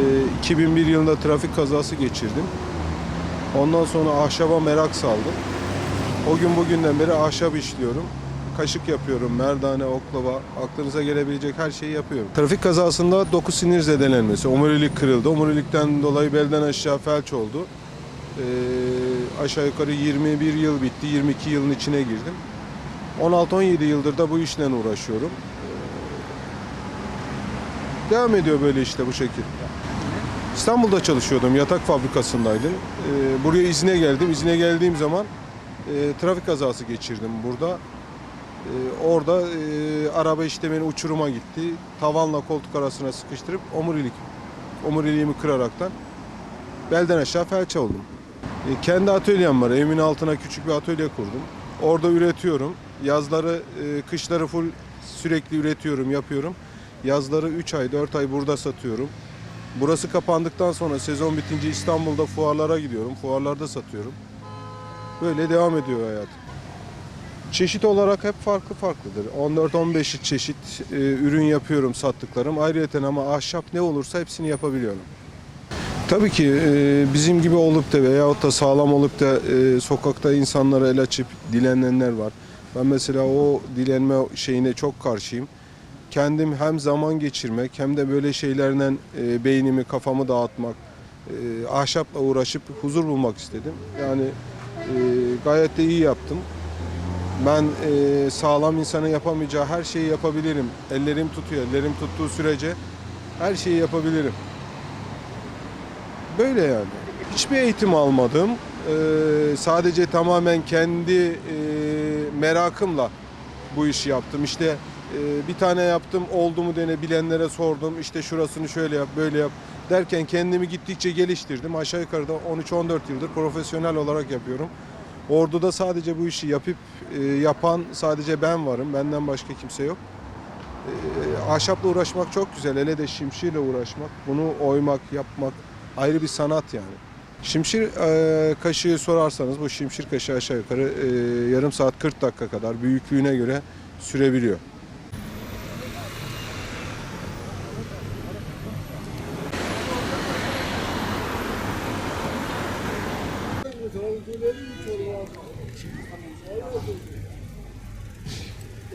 Ee, 2001 yılında trafik kazası geçirdim. Ondan sonra ahşaba merak saldım. O gün bugünden beri ahşap işliyorum. Kaşık yapıyorum, merdane, oklava, aklınıza gelebilecek her şeyi yapıyorum. Trafik kazasında doku sinir zedelenmesi, omurilik kırıldı. Omurilikten dolayı belden aşağı felç oldu. Ee, aşağı yukarı 21 yıl bitti, 22 yılın içine girdim. 16-17 yıldır da bu işle uğraşıyorum. Ee, devam ediyor böyle işte bu şekilde. İstanbul'da çalışıyordum, yatak fabrikasındaydım. Ee, buraya izine geldim. İzine geldiğim zaman e, trafik kazası geçirdim burada. Ee, orada e, araba işte beni uçuruma gitti. Tavanla koltuk arasına sıkıştırıp omurilik, omuriliğimi kıraraktan belden aşağı felç oldum. E, kendi atölyem var. Evimin altına küçük bir atölye kurdum. Orada üretiyorum. Yazları, e, kışları full sürekli üretiyorum, yapıyorum. Yazları 3 ay, 4 ay burada satıyorum. Burası kapandıktan sonra sezon bitince İstanbul'da fuarlara gidiyorum. Fuarlarda satıyorum. Böyle devam ediyor hayatım. Çeşit olarak hep farklı farklıdır. 14-15 çeşit e, ürün yapıyorum sattıklarım. Ayrıyeten ama ahşap ne olursa hepsini yapabiliyorum. Tabii ki e, bizim gibi olup da veyahut da sağlam olup da e, sokakta insanlara el açıp dilenenler var. Ben mesela o dilenme şeyine çok karşıyım. Kendim hem zaman geçirmek hem de böyle şeylerle e, beynimi, kafamı dağıtmak, e, ahşapla uğraşıp huzur bulmak istedim. Yani e, gayet de iyi yaptım. Ben e, sağlam insanın yapamayacağı her şeyi yapabilirim. Ellerim tutuyor, ellerim tuttuğu sürece her şeyi yapabilirim. Böyle yani. Hiçbir eğitim almadım. Ee, sadece tamamen kendi e, merakımla bu işi yaptım. İşte e, bir tane yaptım, oldu mu dene bilenlere sordum. İşte şurasını şöyle yap, böyle yap derken kendimi gittikçe geliştirdim. Aşağı yukarıda 13-14 yıldır profesyonel olarak yapıyorum. Ordu'da sadece bu işi yapıp e, yapan sadece ben varım. Benden başka kimse yok. E, ahşapla uğraşmak çok güzel. Hele de şimşirle uğraşmak, bunu oymak, yapmak ayrı bir sanat yani. Şimşir e, kaşığı sorarsanız bu şimşir kaşığı aşağı yukarı e, yarım saat 40 dakika kadar büyüklüğüne göre sürebiliyor.